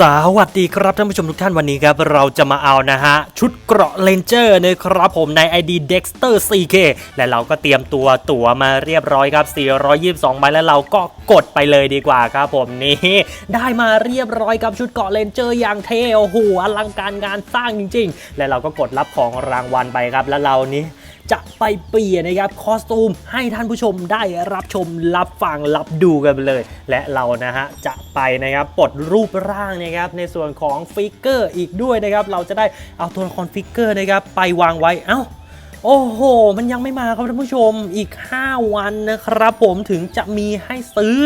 สวัสดีครับท่านผู้ชมทุกท่านวันนี้ครับ เราจะมาเอานะฮะ ชุดเกราะเลนเจอร์นะครับผมใน ID Dexter 4K และเราก็เตรียมตัวตั๋วมาเรียบร้อยครับ 422ใบแล้วเราก็กดไปเลยดีกว่าครับผมนี่ ได้มาเรียบร้อยกับชุดเกราะเลนเจอร์อย่างเท่โอ้โหอลังการงานสร้างจริง ๆ และเราก็กดรับของรางวัลไปครับแล้วเรานี้ จะไปเปลี่ยนนะครับคอสตูมให้ท่านผู้ชมได้รับชมรับฟังรับดูกันไปเลย และเรานะฮะจะไปนะครับปลดรูปร่างนะครับในส่วนของฟิกเกอร์อีกด้วยนะครับเราจะได้เอาตัวละครฟิกเกอร์นะครับไปวางไว้เอ้าโอ้โห มันยังไม่มาครับท่านผู้ชมอีก 5 วันนะครับผมถึงจะมีให้ซื้อ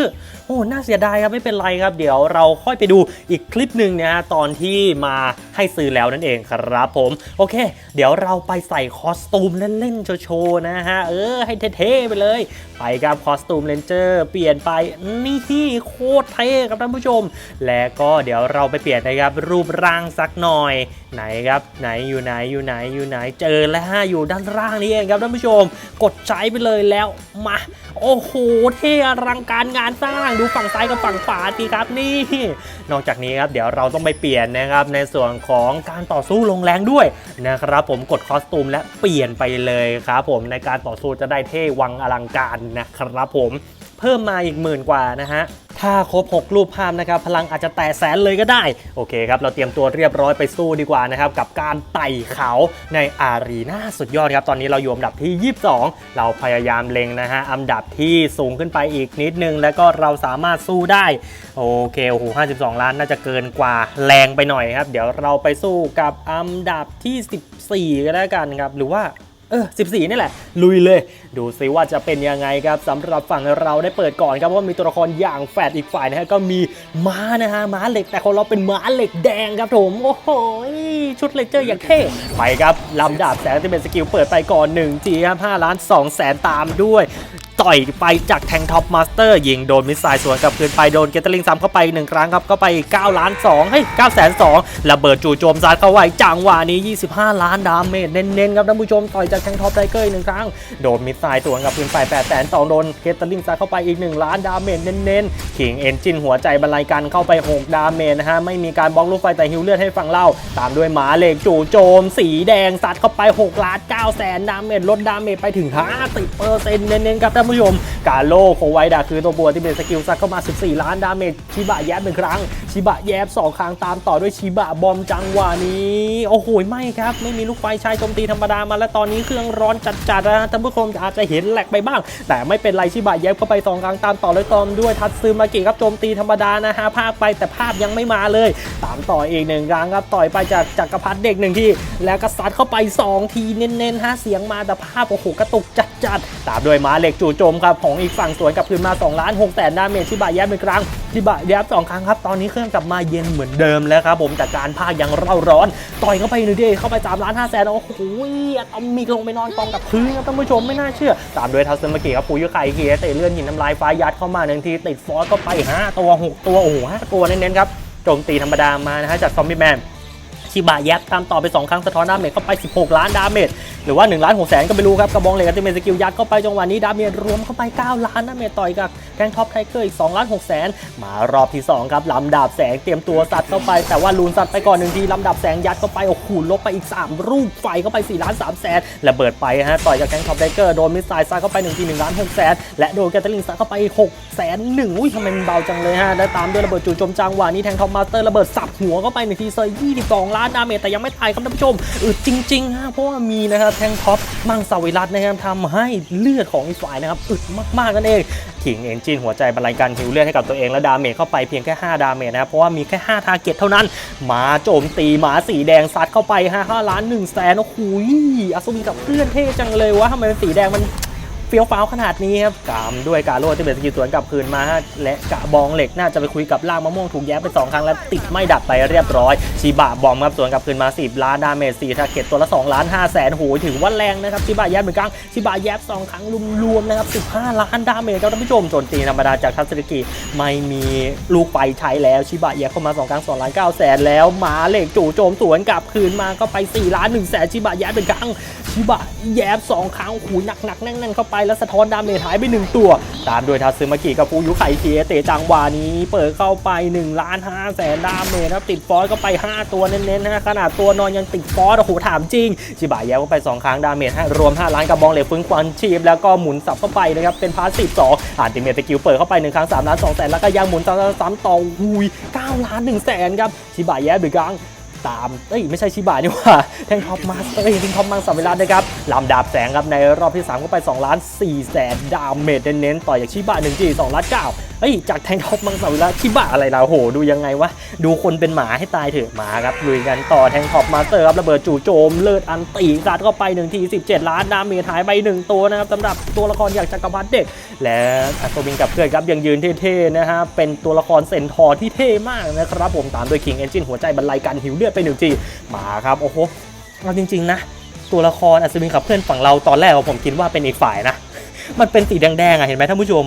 โอ้น่าเสียดายครับไม่เป็นไรครับ เดี๋ยวเราค่อยไปดูอีกคลิปหนึ่งนะฮะตอนที่มาให้ซื้อแล้วนั่นเองครับผม โอเค เดี๋ยวเราไปใส่คอสตูมเล่นๆโชว์ๆนะฮะเออให้เท่ๆไปเลย ไปกับคอสตูมเลนเจอร์เปลี่ยนไปนี่โคตรเท่ครับท่านผู้ชม และก็เดี๋ยวเราไปเปลี่ยนนะครับรูปร่างสักหน่อยไหนครับไหนอยู่ไหนอยู่ไหนอยู่ไหนเจอแล้วฮะอยู่ด้านล่างนี่เองครับท่านผู้ชม กดใช้ไปเลยแล้วมา โอ้โหเท่อลังการงานสร้างดูฝั่งซ้ายกับฝั่งขวาสิครับนี่ นอกจากนี้ครับเดี๋ยวเราต้องไปเปลี่ยนนะครับในส่วนของการต่อสู้ลงแรงด้วยนะครับผมกดคอสตูมและเปลี่ยนไปเลยครับผมในการต่อสู้จะได้เท่วังอลังการนะครับผม เพิ่มมาอีกหมื่นกว่านะฮะถ้าครบ 6 รูปภาพนะครับ พลังอาจจะแตะแสนเลยก็ได้ โอเคครับ เราเตรียมตัวเรียบร้อยไปสู้ดีกว่านะครับ กับการไต่เขาในอารีนาสุดยอดครับ ตอนนี้เราอยู่อันดับที่ 22 เราพยายามเล็งนะฮะอันดับที่สูงขึ้นไปอีกนิดนึง แล้วก็เราสามารถสู้ได้ โอเคโอ้โห52 ล้านน่าจะเกินกว่าแรงไปหน่อยครับ เดี๋ยวเราไปสู้กับอันดับที่ 14 ก็แล้วกันครับหรือว่า เออ 14 นี่แหละ ลุยเลย ดูซิว่าจะเป็นยังไงครับสำหรับฝั่งเราได้เปิดก่อนครับเพราะว่ามีตัวละครอย่างแฝดอีกฝ่ายนะฮะก็มีม้านะฮะม้าเหล็กแต่ของเราเป็นม้าเหล็กแดงครับผม โอ้โห ชุดเลเจอร์อย่างเท่ไปครับลำดาบแสงที่เป็นสกิลเปิดไปก่อน1ทีครับ5ล้าน2แสนตามด้วย ต่อยไปจากแทงท็อปมาสเตอร์ยิงโดนมิสไซล์สวนกลับคืนไปโดนเกตเตอร์ลิงซ้ำเข้าไปหนึ่งครั้งครับก็ไป9ล้าน2เฮ้ย9แสน2ระเบิดจู่โจมซัดเข้าไว้จังหวะนี้ 25 ล้านดาเมจเน้นๆครับท่านผู้ชมต่อยจากแทงท็อปไทเกอร์อีกหนึ่งครั้งโดนมิสไซล์สวนกลับคืนไป8แสน2โดนเกตเตอร์ลิงซัดเข้าไปอีก 1 ล้านดาเมจเน้นๆขิงเอนจินหัวใจบรรลัยกันเข้าไป 6 ดาเมจนะฮะไม่มีการบล็อกลูกไฟแต่ฮิวเลือดให้ฝั่งเราตามด้วยหมาเหล็กจู่โจม สีแดงซัดเข้าไป6ล้าน9แสนดาเมจลดดาเมจไปถึง50เปอร์เซ็นต์เน้นๆครับท่านผู้ชม กาโลโคไวดาคือตัวบัวที่เป็นสกิลซัดเข้ามา 14 ล้านดาเมจชิบะแยบหนึ่งครั้ง ชิบะแยบ 2 ครั้งตามต่อด้วยชิบะบอมจังหวะนี้ โอ้โห ไม่ครับ ไม่มีลูกไฟใช้โจมตีธรรมดามาแล้วตอนนี้เครื่องร้อนจัดๆนะท่านผู้ชมอาจจะเห็นแหลกไปบ้าง แต่ไม่เป็นไรชิบะแยบเข้าไป 2 ครั้งตามต่อเลยตอมด้วยทัตซึมากิครับโจมตีธรรมดานะฮะภาพไปแต่ภาพยังไม่มาเลย ตามต่ออีกหนึ่งครั้งครับต่อยไปจากจักรพรรดิเด็กหนึ่งที่แล้วก็ซัดเข้าไป 2 ทีเน้นๆฮะเสียงมาแต่ภาพโอ้โหกระตุกจัดๆตามด้วยม้าเหล็กจู่จมครับของอีกฝั่งสวนกลับคืนมา2ล้าน6แสนดาเมจชิบะแยบหนึ่งครั้งชิบะแยบสองครั้งครับตอนนี้เครื่องกลับมาเย็นเหมือนเดิมแล้วครับผมจากการภาคยังเร่าร้อน ต่อยเข้าไปหนึ่งทีเข้าไป3ล้าน5แสนโอ้โหอะตอมมีลงไปนอนกองกับพื้นครับท่านผู้ชมไม่น่าเชื่อ ตามด้วยทัศนมากิครับปูยุไคเกียเตะเลื่อนหินน้ำลายฟ้ายัดเข้ามาหนึ่งทีติดฟอสเข้าไปห้าตัวหกตัวโอ้โหห้าตัวเน้นๆครับโจมตีธรรมดามานะฮะจากซอมบี้แมนชิบะแยบตามต่อไป 2 ครั้งสะท้อนดาเมจเข้าไป 16 ล้านดาเมจ หรือว่า1ล้าน6แสนก็ไม่รู้ครับกระบองเหล็กอัติเมสกิลยัดเข้าไปจังหวะนี้ดาเมจรวมเข้าไป 9 ล้านดาเมจต่อยกับแกงท็อปไทเกอร์อีก2ล้าน6แสนมารอบที่ 2 ครับลำดาบแสงเตรียมตัวสัตว์เข้าไป แต่ว่าลูนสัตว์ไปก่อนหนึ่งทีลำดับแสงยัดเข้าไปโอ้โหลบไปอีก 3 รูปไฟเข้าไป4ล้าน3แสนระเบิดไปฮะต่อยกับแกงท็อปไทเกอร์โดนมิสไซล์ซัดเข้าไป1ที1ล้าน6แสนและโดนแกตเตอร์ลิงซัดเข้าไป6แสนหนึ่งอุ้ยทำไมมันเบาจังเลยฮะและตามด้วยระเบิดจู่โจมจังหวะนี้แทงท็อปมาสเตอร์ระเบิดสับหัวเข้าไปหนึ่งทีเซอร์22 ล้านดาเมจแต่ยังไม่ตายครับท่านผู้ชมอึดจริงๆฮะเพราะว่ามีนะครับแทงท็อปมังสวิรัตนะครับทำให้เลือดของอีกฝ่ายนะครับอึดมากๆนั่นเองขิงเอนจินหัวใจบรรลัยการฮิวเลือดให้กับตัวเองและดาเมจเข้าไปเพียงแค่ 5 ดาเมจนะครับเพราะว่ามีแค่ 5 ทาร์เก็ตเท่านั้น มาโจมตีหมาสีแดงซัดเข้าไป5 5ล้าน1แสนโอ้โหอัศวินกับเพื่อนเท่จังเลยวะทำไมเป็นสีแดงมัน เฟี้ยวฟ้าวขนาดนี้ครับกามด้วยกาโร่ที่เป็นสกิลสวนกลับคืนมา และกะบองเหล็กน่าจะไปคุยกับล่างมะม่วงถูกแย้ไปสองครั้งแล้วติดไม่ดับไปเรียบร้อย ชิบะบอมครับสวนกลับคืนมา 10 ล้านดาเมจ4ทาเก็ตตัวละ2ล้าน5แสนโหยถือว่าแรงนะครับชิบะแย้เหมือนกันชิบะแย้สองครั้งรวมๆนะครับ15 ล้านดาเมจครับท่านผู้ชมโจนตีธรรมดาจากทัศนกิไม่มีลูกไฟใช้แล้วชิบะแย้เข้ามาสองครั้ง2ล้าน9แสนแล้วหมาเหล็กจู่โจมสวนกลับคืนมาก็ไป4ล้าน1แสนชิบะแย้เป็นครั้ง ชิบะแยบสองครั้งหูหนักหนักๆแน่นๆเข้าไปแล้วสะท้อนดาเมจหายไปหนึ่งตัว ตามด้วยทัซึมากิกับฟูยุไคเคียเตะจังหวะนี้ เปิดเข้าไป1ล้าน5แสนดาเมจครับติดฟอสก็ไป 5 ตัวเน้นๆนะขนาดตัวนอนยังติดฟอสโอ้โหถามจริง ชิบะแย้วก็ไป2ครั้งดาเมจให้รวม 5 ล้านกระบองเหล็กฟื้นควันชีพแล้วก็หมุนสับเข้าไปนะครับเป็นพาสซีฟ2อ่านติเมตสกิลเปิดเข้าไป1ครั้ง3ล้าน2แสนแล้วก็ยังหมุนซ้ำๆต่อหุย9ล้าน1แสนครับชิบะแย้หรือกลาง ตาม เอ้ยไม่ใช่ชิบะนี่หว่าแทงท็อปมาสเอ้ยแทงท็อปมังสวิรัตนะครับลำดาบแสงครับในรอบที่3ก็ไป2ล้าน4แสนดาเมจเน้นๆต่อยจากชิบะ1จี2ล้าน9 เอ้ยจากแทงท็อปมังสวิรัตชิบะอะไรล่ะโห ดูยังไงวะ ดูคนเป็นหมาให้ตายเถอะหมาครับลุยกันต่อแทงท็อปมาสเตอร์ครับระเบิดจู่โจมเลิศอันตีกัดเข้าไป1ที17 ล้านดาเมจหายไป1ตัวนะครับสำหรับตัวละครอย่างจักรพรรดิเด็ก และอัศวินกับเพื่อนครับยังยืนเท่ๆนะฮะเป็นตัวละครเซนทอร์ที่เท่มากนะครับผมตามด้วยคิงเอนจินหัวใจบรรลัยกันหิวเลือดไปหนึ่งทีมาครับโอ้โหเอาจริง ๆ นะ ตัวละครอัศวินขับเพื่อนฝั่งเราตอนแรกผมคิดว่าเป็นอีกฝ่ายนะ มันเป็นสีแดงๆอะเห็นไหมท่านผู้ชม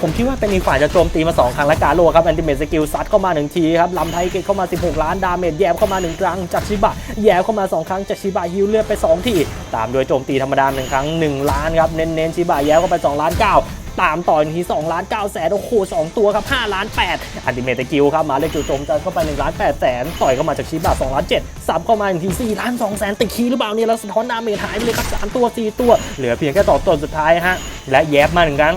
ผมคิดว่าเป็นอีกฝ่ายจะโจมตีมา 2 ครั้งและกาโลครับแอนติเมทสกิลซัดเข้ามา 1 ทีครับลำไทยเกตเข้ามา 16 ล้านดาเมจแยบเข้ามา 1 ครั้งจากชิบะแยบเข้ามา 2 ครั้งจากชิบะฮิวเลือดไป 2 ที ตามด้วยโจมตีธรรมดา1ครั้ง 1 ล้านครับเน้นๆชิบะแยบเข้าไป 2 ล้าน 9 ตามต่ออีกที2ล้าน9แสนโอ้โห2ตัวครับ5ล้าน8อันติเมตกิลครับมาเลยจู่โจมจัดเข้าไป1ล้าน8แสนต่อยเข้ามาจากชิบะ2ล้าน7ซับเข้ามาอีกที4ล้าน2แสนติดคีหรือเปล่าเนี่ยแล้วสะท้อนดาเมจหายไปเลยครับ3ตัว4ตัว เหลือเพียงแค่ต่อตัวสุดท้ายฮะและแยบมาหนึ่งครั้ง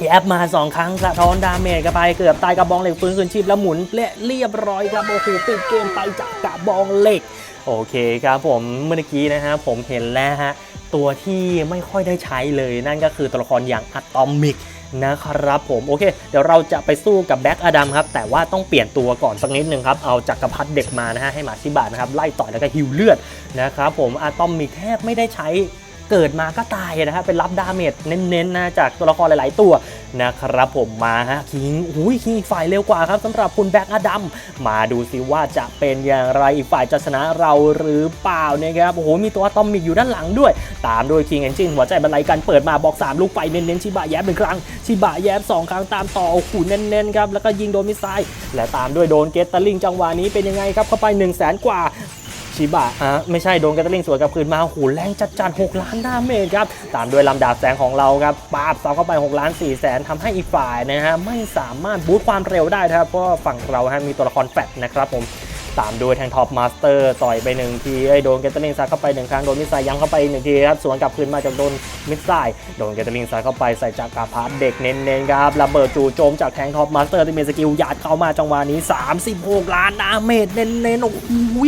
แยบมา 2 ครั้งสะท้อนดาเมจกันไปเกือบตายกระบองเหล็กฟื้นคืนชีพแล้วหมุนเละเรียบร้อยครับโอ้โหปิดเกมไปจากกระบองเหล็ก โอเคครับผมเมื่อกี้นะฮะผมเห็นแล้วฮะตัวที่ไม่ค่อยได้ใช้เลยนั่นก็คือตัวละครอย่างอะตอมิกนะครับผมโอเค เดี๋ยวเราจะไปสู้กับแบ็กอดัมครับ แต่ว่าต้องเปลี่ยนตัวก่อนสักนิดนึงครับ เอาจักรพรรดิเด็กมานะฮะให้มาชิบะนะครับ ไล่ต่อยแล้วก็ฮิวเลือดนะครับผมอะตอมิกแทบไม่ได้ใช้ เกิดมาก็ตายนะฮะเป็นรับดาเมจเน้นๆนะจากตัวละครหลาย ๆ ตัวนะครับผมมาฮะคิงอุ้ยคิงอีกฝ่ายเร็วกว่าครับสำหรับคุณแบ็กอดัมมาดูซิว่าจะเป็นอย่างไรอีกฝ่ายจะชนะเราหรือเปล่านะครับโอ้โหมีตัวอะตอมิกอยู่ด้านหลังด้วย ตามด้วยคิงเอนจินหัวใจบรรลัยกันเปิดมาบอก 3 ลูกไฟเน้นๆชิบะแยบหนึ่งครั้งชิบะแยบ2ครั้งตามต่อโอ้โหเน้นๆครับแล้วก็ยิงโดนมิสไซล์และตามด้วยโดนเกตตาลิงจังหวะนี้เป็นยังไงครับเข้าไป1 0 0 0 0แสนกว่า ชิบะฮะไม่ใช่โดนกระตลิงสวนกลับคืนมาหูแรงจัดจัด6ล้านดาเมจครับ ตามด้วยลำดาบแสงของเราครับปาบซ้ำเข้าไป6ล้าน4แสนทำให้อีกฝ่ายนะฮะไม่สามารถบูตความเร็วได้ครับเพราะฝั่งเราฮะมีตัวละครแฟดนะครับผม ตามด้วยแทงท็อปมาสเตอร์ต่อยไปหนึ่งทีไอ้โดนเกตเตอร์ลิงซัดเข้าไปหนึ่งครั้งโดนมิสไซย้ำเข้าไปหนึ่งทีครับสวนกลับคืนมาจากโดนมิสไซโดนเกตเตอร์ลิงซัดเข้าไปใส่จากกาพาร์เด็กเน้นๆครับระเบิดจู่โจมจากแทงท็อปมาสเตอร์ที่มีสกิลหยาดเข้ามาจังหวะนี้ 36 ล้านดาเมจเน้นๆโอ้โห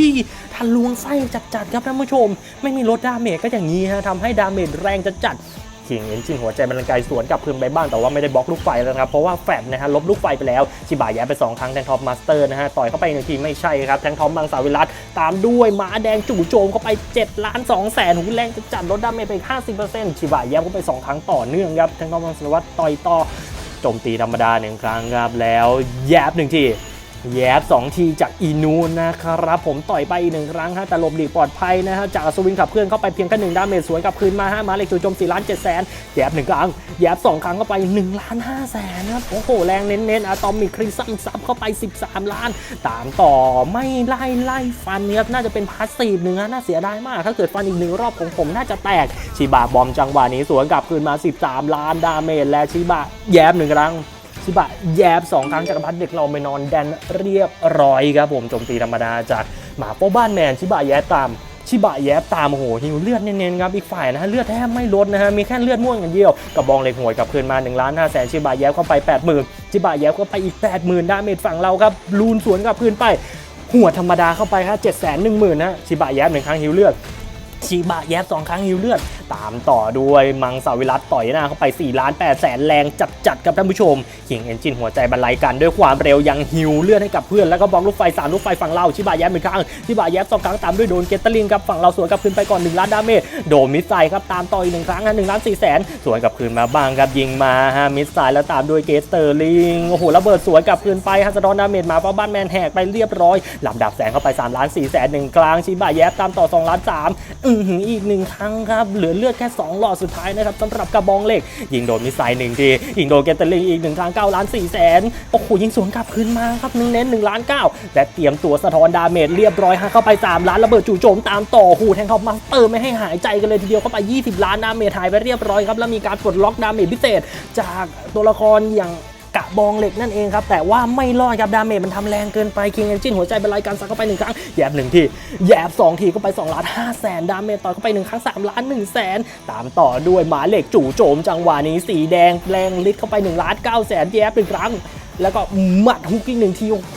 ทะลวงไส้จัดๆครับท่านผู้ชม ไม่มีลดดาเมจก็อย่างนี้ฮะทำให้ดาเมจแรงจัดๆ คิงเอนจินหัวใจบรรลังกายสวนกลับคืนไปบ้างแต่ว่าไม่ได้บล็อกลูกไฟแล้วครับเพราะว่าแฟดนะฮะลบลูกไฟไปแล้วชิบะแย้ไป2ครั้งแทงท็อปมาสเตอร์นะฮะต่อยเข้าไปหนึ่งทีไม่ใช่ครับแทงท็อปมังสาวิรัตตามด้วยหมาแดงจู่โจมเข้าไป7ล้าน2แสนหูแรงจะจัดลดดาเมจไปอีก50%ชิบะแย้เข้าไป 2 ครั้งต่อเนื่องครับแทงท็อปมังสาวิรัตต่อยต่อโจมตีธรรมดาหนึ่งครั้งครับแล้วแยบหนึ่งที แยบ2ทีจากอีนูนนะครับ ผมต่อยไปอีกหนึ่งครั้งฮะแต่หลบหลีกปลอดภัยนะฮะจากอัศวินขับเคลื่อนเข้าไปเพียงแค่หนึ่งดาเมจสวนกลับคืนมาฮะมาเล็กจู่โจม4ล้าน7แสนแยบหนึ่งครั้งแยบ2ครั้งเข้าไป1ล้าน5แสนครับโอ้โห แรงเน้นๆอะตอมมีคริซัมซับเข้าไป13ล้าน ตามต่อไม่ไล่ไล่ฟันครับน่าจะเป็นพาสซีฟหนึ่งนะน่าเสียดายมาก ถ้าเกิดฟันอีกหนึ่งรอบของผมน่าจะแตกชิบะบอมจังหวะนี้สวนกลับคืนมา 13 ล้านดาเมจและชิบะแยบหนึ่งครั้ง ชิบะแยบ 2 ครั้งจากรพัฒเด็กเราไปนอนแดนเรียบร้อยครับผมโจมตีธรรมดาจากหมาโป้บ้านแมนชิบะแยบตามชิบะแยบตามโอ้โหหิวเลือดเน้นๆครับอีกฝ่ายนะฮะเลือดแทบไม่ลดนะฮะมีแค่เลือดม่วงอย่างเดียวกระบองเหล็กหวยกับคืนมา1ล้าน5แสนชิบะแยบเข้าไป 80,000ชิบะแยบเข้าไปอีก 80,000ดาเมจฝั่งเราครับลูนสวนกับคืนไปหัวธรรมดาเข้าไปครับ7 1 0 0 0 0นะชิบะแยบหนึ่งครั้งหิวเลือด ชิบะแยบสองครั้งฮิวเลือด ตามต่อด้วยมังสวิรัตต่อยหน้าเข้าไป4ล้าน8แสนแรงจัดจัดๆกับท่านผู้ชมคิงเอนจินหัวใจบรรลัยกันด้วยความเร็วยังฮิวเลือดให้กับเพื่อนแล้วก็บล็อกลูกไฟสามลูกไฟฝั่งเราชิบะแยบหนึ่งครั้งชิบะแยบสองครั้งตามด้วยโดนเกตเตอร์ลิงครับฝั่งเราสวนกลับคืนไปก่อน1ล้านดาเมจโดนมิสไซครับตามต่ออีกหนึ่งครั้งฮะหนึ่งล้านสี่แสนสวนกลับคืนมาบ้างครับยิงมาฮะมิสไซแล้วตามด้วยเกตเตอร์ลิงโอ้โหระเบิดสวนกลับคืนไปฮะสะท้อนดาเมจมาฟ้าบ้านแมนแหกไปเรียบร้อยลำดับแสงเข้าไป3ล้าน4แสนหนึ่งครั้งชิบะแยบตามต่อ2ล้าน3อีกหนึ่งครั้งครับเหลือเลือดแค่ 2 หลอดสุดท้ายนะครับสำหรับกระบองเหล็ก ยิงโดนมิสไซล์หนึ่งทียิงโดนเกตเตอร์ลิงอีกหนึ่งครั้ง9ล้าน4แสนโอ้โหยิงสวนกลับคืนมาครับหนึ่งเน้น1ล้าน9และเตรียมตัวสะท้อนดาเมจเรียบร้อยฮะเข้าไป 3 ล้านระเบิดจู่โจมตามต่อหูแทงเข้ามาเตอร์ไม่ให้หายใจกันเลยทีเดียวเข้าไป 20 ล้านดาเมจหายไปเรียบร้อยครับแล้วมีการปลดล็อกดาเมจพิเศษ จากตัวละครอย่าง บองเหล็กนั่นเองครับ แต่ว่าไม่รอดครับ ดาเมจมันทำแรงเกินไปคิงเอนจินหัวใจเป็นไรกันสักเข้าไปหนึ่งครั้งแยบหนึ่งทีแยบสองทีเข้าไป2ล้าน5แสนดาเมจต่อเข้าไปหนึ่งครั้ง3ล้าน1แสนตามต่อด้วยหมาเหล็กจู่โจมจังหวะนี้สีแดงแรงลิดเข้าไป1ล้าน9แสนแยบหนึ่งครั้งแล้วก็หมัดฮุกอีกหนึ่งทีโอ้โห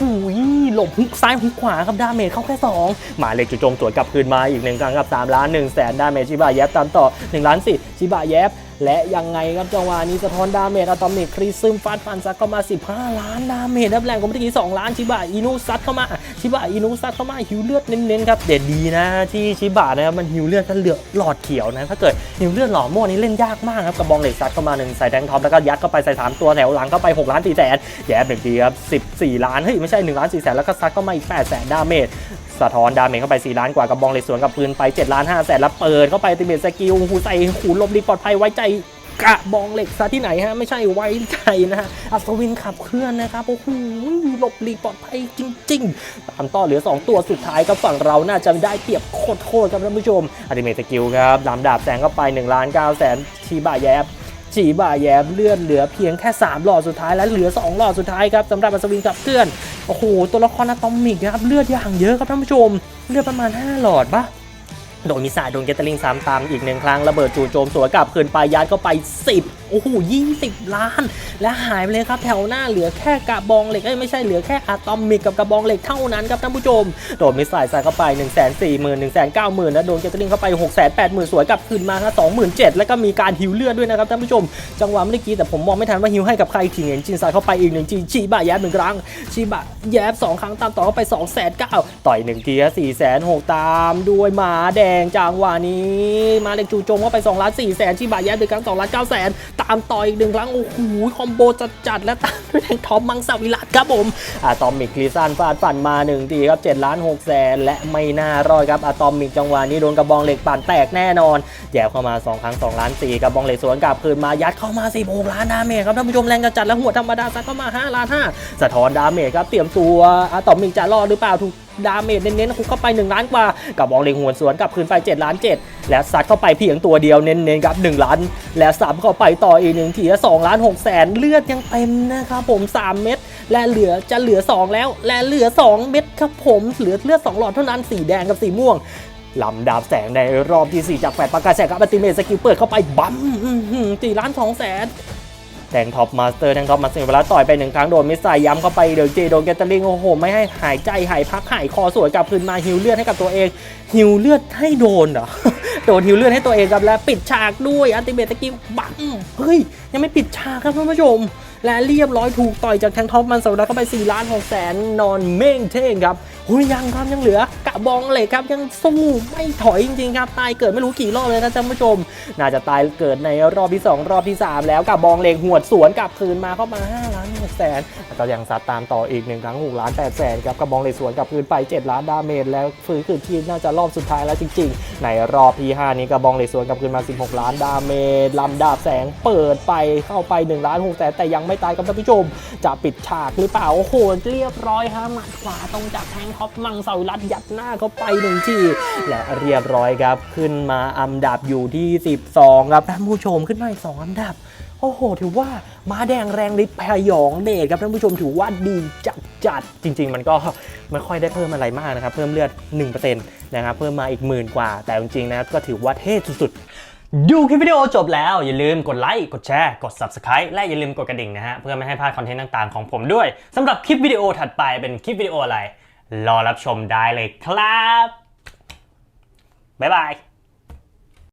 หลบฮุกซ้ายฮุกขวาครับดาเมจเข้าแค่ 2 หมาเหล็กจู่โจมสวนกลับคืนมาอีกหนึ่งครั้งกับ3ล้าน1แสนดาเมจชิบะแยบตามต่อ1ล้าน4ชิบะแยบ และยังไงครับจังหวะนี้สะท้อนดาเมจอะตอมิกครีซึมฟาดฟันซัดเข้ามา 15 ล้านดาเมจนับแรงกว่าเมื่อกี้2ล้านชิบะอินุซัดเข้ามาชิบะอินุซัดเข้ามาหิวเลือดเน้นๆครับเด็ดดีนะที่ชิบะนะครับมันหิวเลือดถ้าเหลือหลอดเขียวนะถ้าเกิดหิวเลือดหล่อม่วงนี่เล่นยากมากครับกระบองเหล็กซัดเข้ามาหนึ่งใส่แทงท็อปแล้วก็ยัดเข้าไปใส่สามตัวแถวหลังเข้าไป6ล้าน4แสนแย่หนึ่งทีครับ14 ล้านเฮ้ยไม่ใช่1ล้าน4แสนแล้วก็ซัดเข้ามาอีก8แสนดาเมจ สะท้อนดาเมจเข้าไป 4 ล้านกว่ากระบองเหล็กสวนกับปืนไป 7 ล้าน5แสนแล้วเปิดเข้าไปติเมตสกิลหูใส่หูลมดีปลอดภัยไว้ใจกระบองเหล็กซะที่ไหนฮะ ไม่ใช่ไว้ใจนะฮะอัศวินขับเคลื่อนนะครับโอ้โหหลบหลีกปลอดภัยจริงๆตามต่อเหลือ 2 ตัวสุดท้ายกับฝั่งเราน่าจะได้เปรียบโคตรๆครับท่านผู้ชมอัติเมตสกิลครับลำดาบแสงเข้าไป1ล้าน9แสนชีบะแยบจีบ่าแยมเลื่อดเหลือเพียงแค่ 3 หลอดสุดท้ายและเหลือ 2 หลอดสุดท้ายครับสำหรับอัศวินขับเคลื่อน โอ้โห ตัวละครอะตอมิกนะครับ เลือดอย่างเยอะครับท่านผู้ชม เลือดประมาณ 5 หลอดปะ โดนมิสไซล์โดนเกตเตอร์ลิงซ้ำตามอีกหนึ่งครั้งระเบิดจู่โจมสวนกลับคืนไปยัดเข้าไป 10 โอ้โห20ล้าน และหายไปเลยครับแถวหน้าเหลือแค่กระบองเหล็กไม่ใช่เหลือแค่อะตอมิกกับกระบองเหล็กเท่านั้นครับท่านผู้ชม โดนมิสไซล์ใส่เข้าไป 1 4 0 0 0 0 1 9 0 0 0 0 แล้วโดนเกตเตอร์ลิงเข้าไป6 8 0 0 0 0สวยกลับคืนมาครับ27,000 แล้วก็มีการฮิวเลือดด้วยนะครับท่านผู้ชม จังหวะเมื่อกี้แต่ผมมองไม่ทันว่าฮิวให้กับใครขิงเห็นจินใส่เข้าไปอีกหนึ่งจีชีบะแยบหนึ่งครั้งชีบะแยบสองครั้งตามต่อเข้าไป2 9 0 0 0ต่อยหนึ่งทีสี่แสนหกตามด้วยหมาแดงงจังหวะนี้ มาเล็กจูจมเข้าไป2ล้าน4แสนชีบะแยบหนึ่งครั้ง2ล้าน9แสนตามต่ออีกหนึ่งครั้ง โอ้โห คอมโบจัดจัดและตามด้วยแทงทอมมังสวิรัตครับผมอะตอมิกคลีซันฟาดฟันมาหนึ่งทีครับ7ล้าน6แสนและไม่น่ารอดครับอะตอมิกจังหวะนี้โดนกระบองเหล็กปั่นแตกแน่นอนแยบเข้ามา 2 ครั้ง2ล้าน4กระบองเหล็กสวนกลับคืนมายัดเข้ามา16ล้านดาเมจครับท่านผู้ชมแรงกระจัดและหัวธรรมดาซัดเข้ามา5ล้าน5สะท้อนดาเมจครับเตรียมตัวอะตอมิกจะรอดหรือเปล่าถูก ดาเมจเน้นๆคุกเข้าไป 1 ล้านกว่ากระบองเล็กหวนสวนกลับคืนไป 7 ล้าน 7 และซัดเข้าไปเพียงตัวเดียวเน้นๆครับ 1 ล้าน และสับเข้าไปต่ออีกหนึ่งทีละ2ล้าน6แสนเลือดยังเต็มนะครับผม 3 เม็ดและเหลือจะเหลือ 2 แล้ว และเหลือ 2 เม็ดครับผมเหลือเลือด2หลอดเท่านั้นสีแดงกับสีม่วงลำดาบแสงในรอบที่ 4 จากแฟดประกาศแสงกับอัติเมสกิลเปิดเข้าไปบัมสี่ล้านสองแสน แทงท็อปมาสเตอร์แทงท็อปมาสเตอร์เวลาต่อยไปหนึ่งครั้งโดนมิสไซย้ำเข้าไปเดี๋ยวเจโดนแกตเตอร์ลิงโอ้โหไม่ให้หายใจหายพักหายคอสวยกลับคืนมาฮิวเลือดให้กับตัวเองฮิวเลือดให้โดนเหรอโดนฮิวเลือดให้ตัวเองครับและปิดฉากด้วยอัติเมทสกิลบัมเฮ้ยยังไม่ปิดฉากครับท่านผู้ชม และเรียบร้อยถูกต่อยจากแทงท็อปมันสำหรับเข้าไป4ล้าน6แสนนอนเม่งเท่งครับ หุยยังครับยังเหลือกระบองเหล็กครับยังสู้ไม่ถอยจริงๆครับตายเกิดไม่รู้กี่รอบเลยนะท่านผู้ชม น่าจะตายเกิดในรอบที่ 2 รอบที่ 3 แล้วกระบองเหล็กหวดสวนกลับคืนมาเข้ามา5ล้าน6แสนก็ยังซัดตามต่ออีกหนึ่งครั้ง6ล้าน8แสนครับกระบองเหล็กสวนกลับคืนไป 7 ล้านดาเมจแล้วฟื้นคืนทีน่าจะรอบสุดท้ายแล้วจริง ๆ ในรอบที่5นี้กระบองเหล็กสวนกลับคืนมา 16 ล้านดาเมจลำดาบแสงเปิดไปเข้าไป1ล้าน6แสนแต่ยังไม่ตายครับท่านผู้ชม จะปิดฉากหรือเปล่าโอ้โหเรียบร้อยฮะหมัดขวาตรงจากแทงท็อปมังเสารัดยัดหน้าเข้าไปหนึ่งทีและเรียบร้อยครับ ขึ้นมาอันดับอยู่ที่ 12 ครับท่านผู้ชมขึ้นมาอีก2อันดับโอ้โห ถือว่าม้าแดงแรงฤทธิ์พยองเดชครับท่านผู้ชมถือว่าดีจัดจัดจริง ๆ มันก็ไม่ค่อยได้เพิ่มอะไรมากนะครับ เพิ่มเลือด 1%นะครับเพิ่มมาอีกหมื่นกว่า แต่จริงๆนะครับก็ถือว่าเท่สุดๆ ดูคลิปวิดีโอจบแล้ว อย่าลืมกดไลค์กดแชร์กด Subscribe และอย่าลืมกดกระดิ่งนะฮะเพื่อไม่ให้พลาดคอนเทนต์ต่างๆของผมด้วยสำหรับคลิปวิดีโอถัดไปเป็นคลิปวิดีโออะไร รอรับชมได้เลยครับ บ๊ายบาย